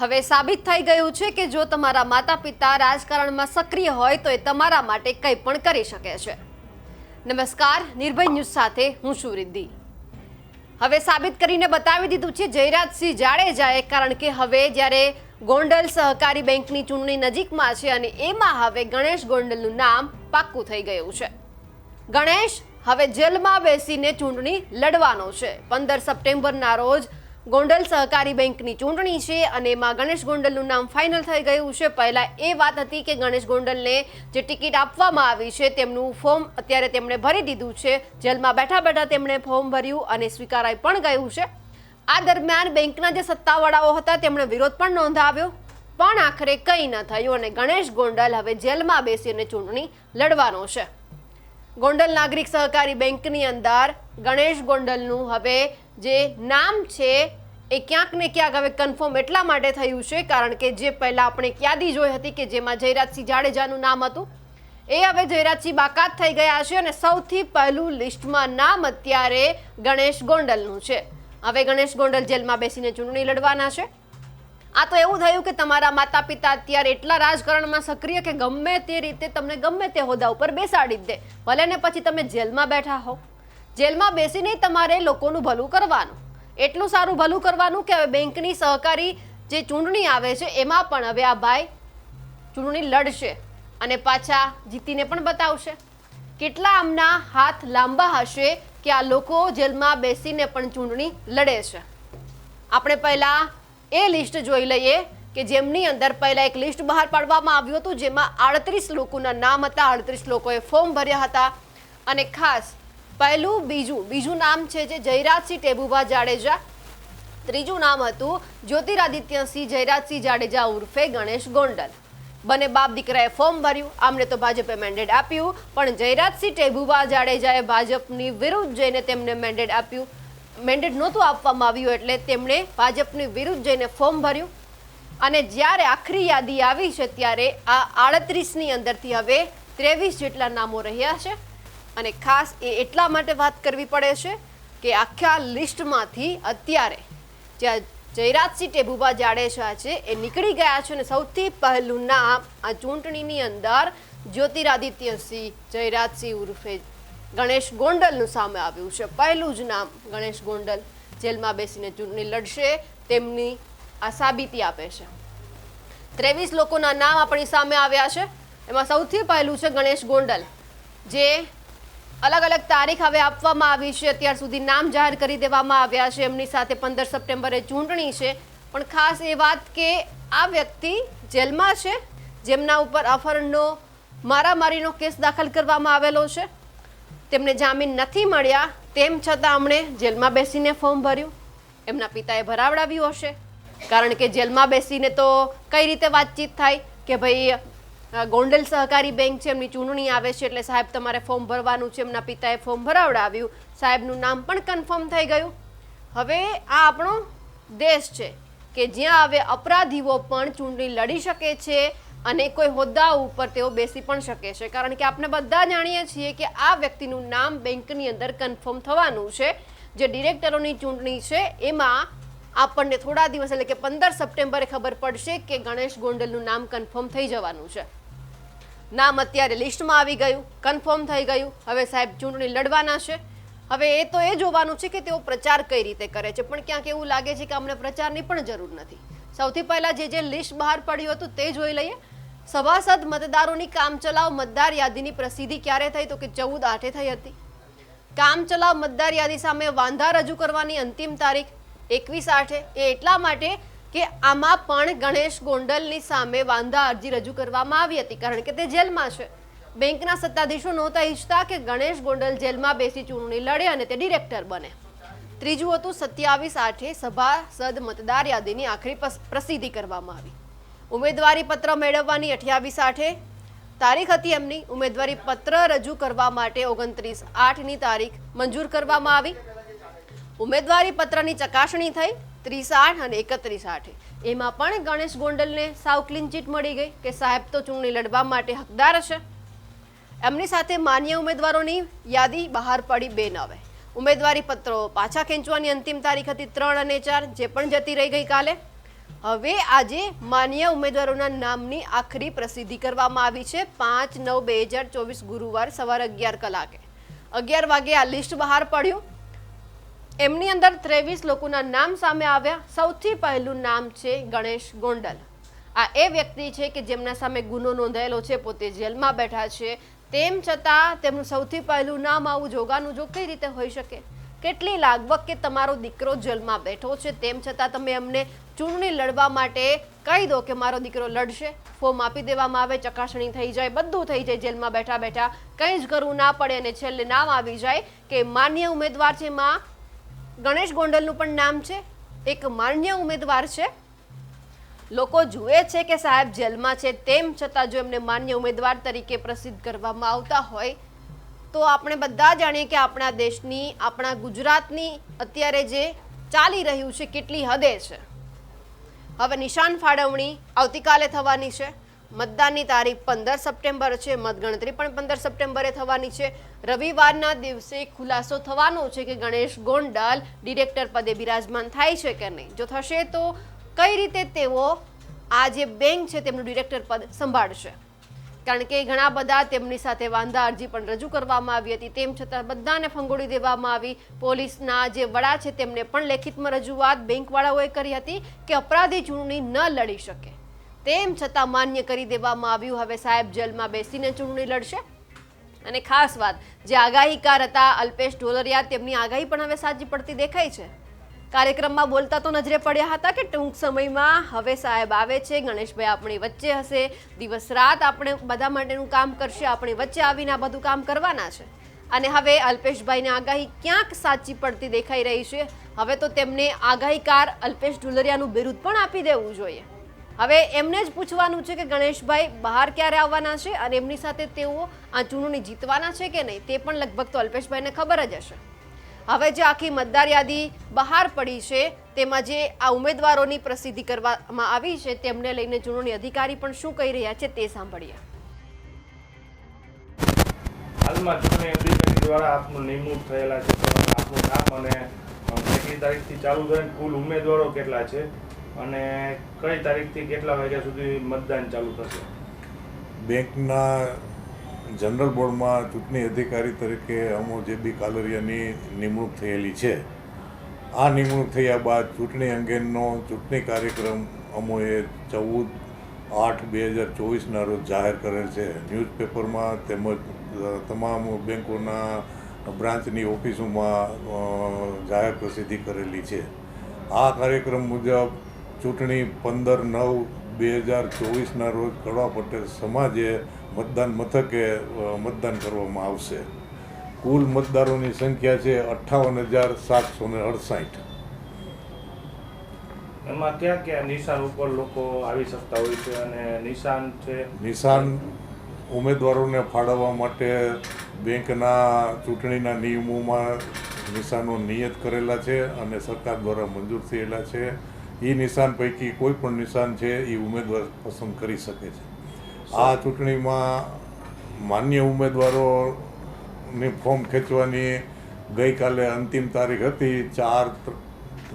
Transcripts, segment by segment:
હવે સાબિત થઈ ગયું છે કે જો તમારા માતા પિતા રાજકારણમાં સક્રિય હોય તો એ તમારા માટે કંઈ પણ કરી શકે છે. નમસ્કાર, નિર્ભય ન્યૂઝ સાથે હું છું રિદ્ધિ. હવે સાબિત કરીને બતાવી દીધું છે જયરાજસિંહ જાડેજાએ, કારણ કે હવે જ્યારે ગોંડલ સહકારી બેંકની ચૂંટણી નજીકમાં છે અને એમાં હવે ગણેશ ગોંડલનું નામ પાક્કું થઈ ગયું છે. ગણેશ હવે જેલમાં બેસીને ચૂંટણી લડવાનો છે. પંદર સપ્ટેમ્બરના રોજ ગોંડલ સહકારી બેંકની ચૂંટણી છે અને એમાં ગણેશ ગોંડલનું નામ ફાઇનલ થઈ ગયું છે. પહેલાં એ વાત હતી કે ગણેશ ગોંડલને જે ટિકિટ આપવામાં આવી છે તેમનું ફોર્મ અત્યારે તેમણે ભરી દીધું છે. જેલમાં બેઠા બેઠા તેમણે ફોર્મ ભર્યું અને સ્વીકારાઈ પણ ગયું છે. આ દરમિયાન બેંકના જે સત્તાવાળાઓ હતા તેમણે વિરોધ પણ નોંધાવ્યો, પણ આખરે કંઈ ન થયું અને ગણેશ ગોંડલ હવે જેલમાં બેસીને ચૂંટણી લડવાનો છે. ગોંડલ નાગરિક સહકારી બેંકની અંદર ગણેશ ગોંડલનું હવે જે નામ છે એ ક્યાંક ને ક્યાંક હવે કન્ફર્મ એટલા માટે થયું છે, કારણ કે જે પહેલાં આપણે એક યાદી જોઈ હતી કે જેમાં જયરાજસિંહ જાડેજાનું નામ હતું, એ હવે જયરાજસિંહ બાકાત થઈ ગયા છે અને સૌથી પહેલું લિસ્ટમાં નામ અત્યારે ગણેશ ગોંડલનું છે. હવે ગણેશ ગોંડલ જેલમાં બેસીને ચૂંટણી લડવાના છે. આ તો એવું થયું કે તમારા માતા પિતા અત્યારે એટલા રાજકારણમાં સક્રિય કે ગમે તે રીતે તમને ગમે તે હોદ્દા ઉપર બેસાડી દે. ભલે ને પછી તમે જેલમાં બેઠા હો જેલમાં બેસીને તમારે લોકોનું ભલું કરવાનું. એટલું સારું ભલું કરવાનું કે હવે બેંકની સહકારી જે ચૂંટણી આવે છે, એમાં પણ હવે આ ભાઈ ચૂંટણી લડશે અને પાછા જીતીને પણ બતાવશે. કેટલા આમના હાથ લાંબા હશે કે આ લોકો જેલમાં બેસીને પણ ચૂંટણી લડે છે. આપણે પહેલાં એ લિસ્ટ જોઈ લઈએ કે જેમની અંદર પહેલાં એક લિસ્ટ બહાર પાડવામાં આવ્યું હતું, જેમાં આડત્રીસ લોકોના નામ હતા. આડત્રીસ લોકોએ ફોર્મ ભર્યા હતા અને ખાસ પહેલું બીજું બીજું નામ છે જે જયરાજસિંહ ટેબુભા જાડેજા. ત્રીજું નામ હતું જ્યોતિરાદિત્યસિંહ જયરાજસિંહ જાડેજા ઉર્ફે ગણેશ ગોંડલ. બંને બાપ દીકરાએ ફોર્મ ભર્યું. આમને તો ભાજપે મેન્ડેટ આપ્યું, પણ જયરાજસિંહ ટેબુભા જાડેજાએ ભાજપની વિરુદ્ધ જઈને તેમને મેન્ડેટ આપ્યું. મેન્ડેટ નહોતું આપવામાં આવ્યું એટલે તેમણે ભાજપની વિરુદ્ધ જઈને ફોર્મ ભર્યું. અને જ્યારે આખરી યાદી આવી છે ત્યારે આ આડત્રીસની અંદરથી હવે ત્રેવીસ જેટલા નામો રહ્યા છે. અને ખાસ એ એટલા માટે વાત કરવી પડે છે કે આખા લિસ્ટમાંથી અત્યારે જ્યાં જયરાજસિંહ ટેભુભા જાડેજા છે એ નીકળી ગયા છે અને સૌથી પહેલું નામ આ ચૂંટણીની અંદર જ્યોતિરાદિત્યસિંહ જયરાજસિંહ ઉર્ફે ગણેશ ગોંડલનું સામે આવ્યું છે. પહેલું જ નામ ગણેશ ગોંડલ જેલમાં બેસીને ચૂંટણી લડશે, તેમની આ સાબિતી આપે છે. ત્રેવીસ લોકોના નામ આપણી સામે આવ્યા છે. એમાં સૌથી પહેલું છે ગણેશ ગોંડલ, જે અલગ અલગ તારીખ હવે આપવામાં આવી છે. અત્યાર સુધી નામ જાહેર કરી દેવામાં આવ્યા છે. એમની સાથે પંદર સપ્ટેમ્બરે ચૂંટણી છે. પણ ખાસ એ વાત કે આ વ્યક્તિ જેલમાં છે. જેમના ઉપર અફરનો, મારામારીનો કેસ દાખલ કરવામાં આવેલો છે. તેમને જામીન નથી મળ્યા. તેમ છતાં અમણે જેલમાં બેસીને ફોર્મ ભર્યું. એમના પિતાએ ભરાવડાવ્યું હશે. કારણ કે જેલમાં બેસીને તો કઈ રીતે વાતચીત થાય કે ભાઈ ગોંડલ સહકારી બેંક છે, એમની ચૂંટણી આવે છે, એટલે સાહેબ તમારે ફોર્મ ભરવાનું છે, એમના પિતાએ ફોર્મ ભરાવડાવ્યું. સાહેબનું નામ પણ કન્ફર્મ થઈ ગયું. હવે આ આપણો દેશ છે કે જ્યાં હવે અપરાધીઓ પણ ચૂંટણી લડી શકે છે અને કોઈ હોદ્દા ઉપર તેઓ બેસી પણ શકે છે. કારણ કે આપણે બધા જાણીએ છીએ કે આ વ્યક્તિનું નામ બેંકની અંદર કન્ફર્મ થવાનું છે. જે ડિરેક્ટરોની ચૂંટણી છે, એમાં આપણને થોડા દિવસ એટલે કે પંદર સપ્ટેમ્બરે ખબર પડશે કે ગણેશ ગોંડલનું નામ કન્ફર્મ થઈ જવાનું છે. નામ અત્યારે લિસ્ટમાં આવી ગયું કન્ફર્મ થઈ ગયું. હવે સાહેબ ચૂંટણી લડવાના છે. હવે એ તો એ જોવાનું છે કે તેઓ પ્રચાર કઈ રીતે કરે છે. પણ ક્યાંક એવું લાગે છે કે અમને પ્રચારની પણ જરૂર નથી. સૌથી પહેલા જે જે લિસ્ટ બહાર પડ્યું હતું તે જોઈ લઈએ. સભાસદ મતદારોની કામચલાઉ મતદાર યાદીની પ્રસિદ્ધિ ક્યારે થઈ તો કે ચૌદ આઠે થઈ હતી. કામચલાઉ મતદાર યાદી સામે વાંધા રજૂ કરવાની અંતિમ તારીખ એકવીસ આઠે. એ એટલા માટે કે આમાં પણ ગણેશ ગોંડલની સામે વાંધા અરજી રજૂ કરવામાં આવી હતી. કારણ કે તે જેલમાં છે. બેંકના સત્તાધીશો નહોતા ઈચ્છતા કે ગણેશ ગોંડલ જેલમાં બેસી ચૂંટણી લડે અને તે ડિરેક્ટર બને. ત્રીજું હતું સત્યાવીસ આઠે સભાસદ મતદાર યાદીની આખરી પ્રસિદ્ધિ કરવામાં આવી. ઉમેદવારી પત્ર મેળવવાની અઠ્યાવીસ આઠે. તારીખ હતી એમની. ઉમેદવારી પત્ર રજૂ કરવા માટે ઓગણત્રીસ આઠની તારીખ મંજૂર કરવામાં આવી. ઉમેદવારી પત્રની ચકાસણી થઈ, ત્રીસ આઠ અને એકત્રીસ આઠે. એમાં પણ ગણેશ ગોંડલને સાવ ક્લીન ચીટ મળી ગઈ કે સાહેબ તો ચૂંટણી લડવા માટે હકદાર હશે. એમની સાથે માન્ય ઉમેદવારોની યાદી બહાર પડી બે નવે ઉમેદવારી પત્રો પાછા ખેંચવાની અંતિમ તારીખ હતી ત્રણ અને ચાર, જે પણ જતી રહી ગઈ કાલે હવે આજે માન્ય ઉમેદવારોના નામની આખરી પ્રસિદ્ધિ કરવામાં આવી છે, પાંચ નવ બે હજાર ચોવીસ ગુરુવાર સવારે અગિયાર કલાકે. અગિયાર વાગે આ લિસ્ટ બહાર પડ્યું. એમની અંદર ત્રેવીસ લોકોના નામ સામે આવ્યા. સૌથી પહેલું નામ છે ગણેશ ગોંડલ. આ એ વ્યક્તિ છે કે જેમના સામે ગુનો નોંધાયેલો છે, પોતે જેલમાં બેઠા છે. તેમ છતાં તેમનું સૌથી પહેલું નામ આવું જોગાનું જો કઈ રીતે હોઈ શકે? કેટલી લાગવક કે તમારો દીકરો જેલમાં બેઠો છે? તેમ છતાં તમે એમને ચૂંટણી લડવા માટે કહી દો કે મારો દીકરો લડશે. ફોર્મ આપી દેવામાં આવે, ચકાસણી થઈ જાય, બધું થઈ જાય જેલમાં બેઠા બેઠા. કંઈ જ કરવું ના પડે અને છેલ્લે નામ આવી જાય કે માન્ય ઉમેદવાર છે એમાં ગણેશ ગોંડલનું પણ નામ છે. એક માન્ય ઉમેદવાર છે. લોકો જુએ છે કે સાહેબ જેલમાં છે, તેમ છતાં જો એમને માન્ય ઉમેદવાર તરીકે પ્રસિદ્ધ કરવામાં આવતા હોય, તો આપણે બધા જાણીએ કે આપણા દેશની, આપણા ગુજરાતની અત્યારે જે ચાલી રહ્યું છે, કેટલી હદે છે. હવે નિશાન ફાળવણી આવતીકાલે થવાની છે. મતદાનની તારીખ પંદર સપ્ટેમ્બર છે, મતગણતરી પણ પંદર સપ્ટેમ્બરે થવાની છે. રવિવારના દિવસે ખુલાસો થવાનો છે કે ગણેશ ગોંડલ ડિરેક્ટર પદે બિરાજમાન થાય છે કે નહીં? જો થશે તો કઈ રીતે તેઓ આ જે બેંક છે તેમનું ડિરેક્ટર પદ સંભાળશે? કારણ કે ઘણા બધા તેમની સાથે વાંધા અરજી પણ રજૂ કરવામાં આવી હતી. તેમ છતાં બધાને ફંગોળી દેવામાં આવી. પોલીસના જે વડા છે તેમને પણ લેખિતમાં રજૂઆત બેંકવાળાઓએ કરી હતી કે અપરાધી ચૂંટણી ન લડી શકે. તેમ છતાં માન્ય કરી દેવામાં આવ્યું. હવે સાહેબ જેલમાં બેસીને ચૂંટણી લડશે. અને ખાસ વાત, જે આગાહીકાર હતા અલ્પેશ ઢોલરિયા, તેમની આગાહી પણ હવે સાચી પડતી દેખાય છે. કાર્યક્રમમાં બોલતા તો નજરે પડ્યા હતા કે ટૂંક સમયમાં હવે સાહેબ આવે છે. ગણેશભાઈ આપણી વચ્ચે હશે. દિવસ રાત આપણે બધા માટેનું કામ કરશે. આપણી વચ્ચે આવીને આ બધું કામ કરવાના છે. અને હવે અલ્પેશભાઈની આગાહી ક્યાંક સાચી પડતી દેખાઈ રહી છે. હવે તો તેમને આગાહીકાર અલ્પેશ ઢુલરિયાનું બિરુદ પણ આપી દેવું જોઈએ. હવે એમને જ પૂછવાનું છે કે ગણેશભાઈ બહાર ક્યારે આવવાના છે અને એમની સાથે તેઓ આ ચૂંટણી જીતવાના છે કે નહીં તે પણ લગભગ તો અલ્પેશભાઈને ખબર જ હશે. હવે જે આખી મતદાર યાદી બહાર પડી છે, તેમાં જે આ ઉમેદવારોની પ્રસિદ્ધિ કરવામાં આવી છે, તેમને લઈને ચૂંટણી અધિકારી પણ શું કહી રહ્યા છે તે સાંભળીએ. હાલમાં ચૂંટણી અધિકારી દ્વારા આપનું નિમણૂક થયેલા છે આપનું નામ અને કેટલી તારીખથી ચાલુ થાય, કુલ ઉમેદવારો કેટલા છે અને કઈ તારીખથી કેટલા વાગ્યા સુધી મતદાન ચાલુ થશે? બેંકના જનરલ બોર્ડમાં ચૂંટણી અધિકારી તરીકે અમો જે બી કાલરિયાની નિમણૂક થયેલી છે, આ નિમણૂક થયા બાદ ચૂંટણી અંગેનો ચૂંટણી કાર્યક્રમ અમોએ ચૌદ આઠ બે હજાર ચોવીસના રોજ જાહેર કરેલ છે. ન્યૂઝપેપરમાં તેમજ તમામ બેંકોના બ્રાન્ચની ઓફિસોમાં જાહેર પ્રસિદ્ધિ કરેલી છે. આ કાર્યક્રમ મુજબ ચૂંટણી પંદર નવ બે હજાર ચોવીસના રોજ કડવા પટેલ સમાજે મતદાન મથકે મતદાન કરવામાં આવશે. કુલ મતદારોની સંખ્યા છે અઠ્ઠાવન હજાર સાતસો ને અડસાઠ. એમાં ક્યાં ક્યાં નિશાન ઉપર લોકો આવી શકતા હોય છે અને નિશાન છે? નિશાન ઉમેદવારોને ફાળવવા માટે બેંકના ચૂંટણીના નિયમોમાં નિશાનો નિયત કરેલા છે અને સરકાર દ્વારા મંજૂર થયેલા છે. એ નિશાન પૈકી કોઈ પણ નિશાન છે એ ઉમેદવાર પસંદ કરી શકે છે. આ ચૂંટણીમાં માન્ય ઉમેદવારોની ફોર્મ ખેંચવાની ગઈકાલે અંતિમ તારીખ હતી, ચાર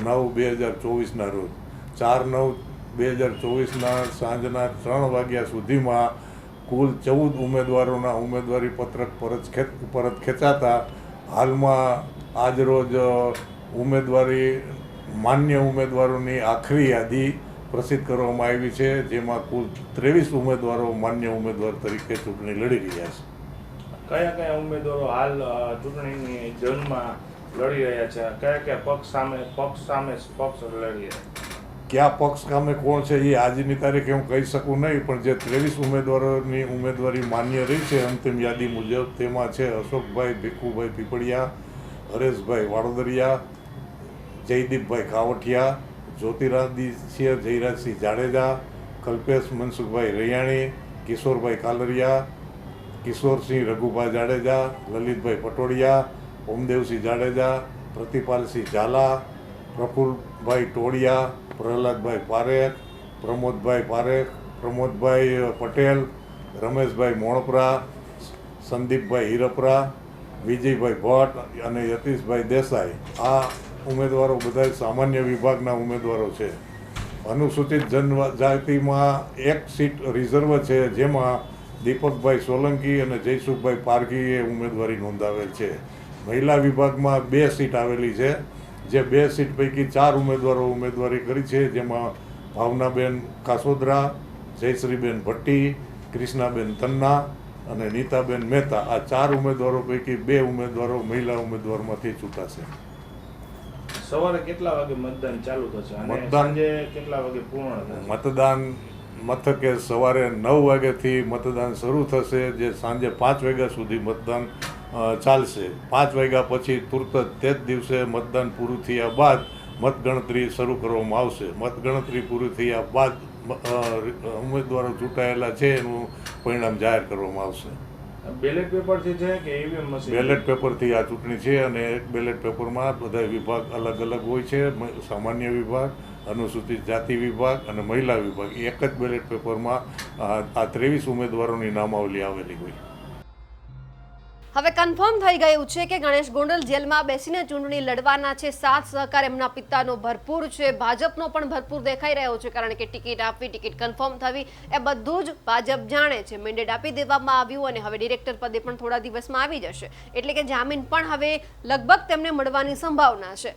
નવ બે હજાર ચોવીસના રોજ. ચાર નવ બે હજાર ચોવીસના સાંજના ત્રણ વાગ્યા સુધીમાં કુલ ચૌદ ઉમેદવારોના ઉમેદવારી પત્રક પરત ખેંચ, પરત ખેંચાતા હાલમાં આજરોજ ઉમેદવારી માન્ય ઉમેદવારોની આખરી યાદી પ્રસિદ્ધ કરવામાં આવી છે જેમાં કુલ ત્રેવીસ ઉમેદવારો માન્ય ઉમેદવાર તરીકે ચૂંટણી લડી રહ્યા છે. કયા કયા ઉમેદવારો હાલ ચૂંટણીની જંગમાં લડી રહ્યા છે? કયા કયા પક્ષ સામે પક્ષ સામે પક્ષ લડી રહ્યા કયા પક્ષ કામે કોણ છે એ આજની તારીખે હું કહી શકું નહીં પણ જે ત્રેવીસ ઉમેદવારોની ઉમેદવારી માન્ય રહી છે અંતિમ યાદી મુજબ તેમાં છે અશોકભાઈ ભીખુભાઈ પીપળિયા હરેશભાઈ વાડોદરિયા જયદીપભાઈ કાવઠિયા જ્યોતિરાદિત્ય જયરાજસિંહ જાડેજા, કલ્પેશ મનસુખભાઈ રૈયાણી, કિશોરભાઈ કાલરિયા, કિશોરસિંહ રઘુભાઈ જાડેજા, લલિતભાઈ પટોડિયા ઓમદેવસિંહ જાડેજા, પ્રતિપાલસિંહ ઝાલા પ્રફુલભાઈ ટોળિયા, પ્રહલાદભાઈ પારેખ, પ્રમોદભાઈ પારેખ, પ્રમોદભાઈ પટેલ, રમેશભાઈ મોણપરા, સંદીપભાઈ હિરપરા, વિજયભાઈ ભટ્ટ અને યતીશભાઈ દેસાઈ. આ ઉમેદવારો બધા સામાન્ય વિભાગના ઉમેદવારો છે. અનુસૂચિત જનજાતિમાં એક સીટ રિઝર્વ છે, જેમાં દીપકભાઈ સોલંકી અને જયસુખભાઈ પારઘીએ ઉમેદવારી નોંધાવેલ છે. મહિલા વિભાગમાં બે સીટ આવેલી છે, જે બે સીટ પૈકી ચાર ઉમેદવારો ઉમેદવારી કરી છે, જેમાં ભાવનાબેન કાસોદરા, જયશ્રીબેન ભટ્ટી ક્રિષ્નાબેન તન્ના અને નીતાબેન મહેતા. આ ચાર ઉમેદવારો પૈકી બે ઉમેદવારો મહિલા ઉમેદવારમાંથી ચૂંટાશે. સવારે કેટલા વાગે મતદાન ચાલુ થશે? મતદાન- જે કેટલા વાગે પૂર્ણ થશે? મતદાન મથકે સવારે નવ વાગ્યાથી મતદાન શરૂ થશે જે સાંજે પાંચ વાગ્યા સુધી મતદાન ચાલશે. પાંચ વાગ્યા પછી તુરત જ તે જ દિવસે મતદાન પૂરું થયા બાદ મતગણતરી શરૂ કરવામાં આવશે. મતગણતરી પૂરી થયા બાદ ઉમેદવારો ચૂંટાયેલા છે એનું પરિણામ જાહેર કરવામાં આવશે. બેલેટ પેપરથી છે કે ઈવીએમ મશીન બેલેટ પેપરથી આ ચૂંટણી છે અને એક બેલેટ પેપરમાં બધા વિભાગ અલગ અલગ હોય છે. સામાન્ય વિભાગ, અનુસૂચિત જાતિ વિભાગ અને મહિલા વિભાગ. એક જ બેલેટ પેપરમાં, આ આ ત્રેવીસ ઉમેદવારોની નામાવલી આવેલી હોય હવે કન્ફર્મ થઈ ગયું છે કે ગણેશ ગોંડલ જેલમાં બેસીને ચૂંટણી લડવાના છે. સાથ સહકાર એમના પિતાનો ભરપૂર છે. ભાજપનો પણ ભરપૂર દેખાઈ રહ્યો છે કારણ કે ટિકિટ આપવી, ટિકિટ કન્ફર્મ થવી એ બધું જ ભાજપ જાણે છે. મેન્ડેટ આપી દેવામાં આવ્યું અને હવે ડિરેક્ટર પદે પણ થોડા દિવસમાં આવી જશે. એટલે કે જામીન પણ હવે લગભગ તેમને મળવાની સંભાવના છે.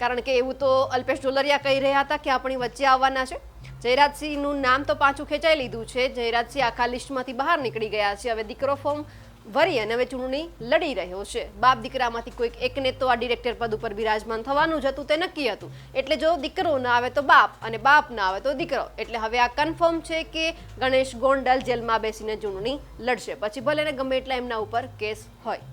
કારણ કે એવું તો અલ્પેશ ડોલરિયા કહી રહ્યા હતા કે આપણી વચ્ચે આવવાના છે. જયરાજસિંહનું નામ તો પાછું ખેંચાઈ લીધું છે. જયરાજસિંહ આખા લિસ્ટમાંથી બહાર નીકળી ગયા છે. હવે દીકરો ફોર્મ ભરી અને હવે ચૂંટણી લડી રહ્યો છે. બાપ દીકરામાંથી કોઈક એકને તો આ ડિરેક્ટર પદ ઉપર બિરાજમાન થવાનું જ હતું, તે નક્કી હતું. એટલે જો દીકરો ના આવે તો બાપ અને બાપ ના આવે તો દીકરો. એટલે હવે આ કન્ફર્મ છે કે ગણેશ ગોંડલ જેલમાં બેસીને ચૂંટણી લડશે. પછી ભલે ને ગમે એટલા એમના ઉપર કેસ હોય.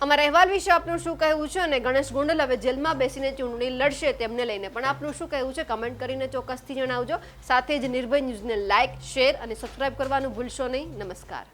અમારા અહેવાલ વિશે આપનું શું કહેવું છે અને ગણેશ ગોંડલ હવે જેલમાં બેસીને ચૂંટણી લડશે તેમને લઈને પણ આપનું શું કહેવું છે? કમેન્ટ કરીને ચોક્કસથી જણાવજો. સાથે જ નિર્ભય ન્યૂઝને લાઇક શેર અને સબસ્ક્રાઇબ કરવાનું ભૂલશો નહીં. નમસ્કાર.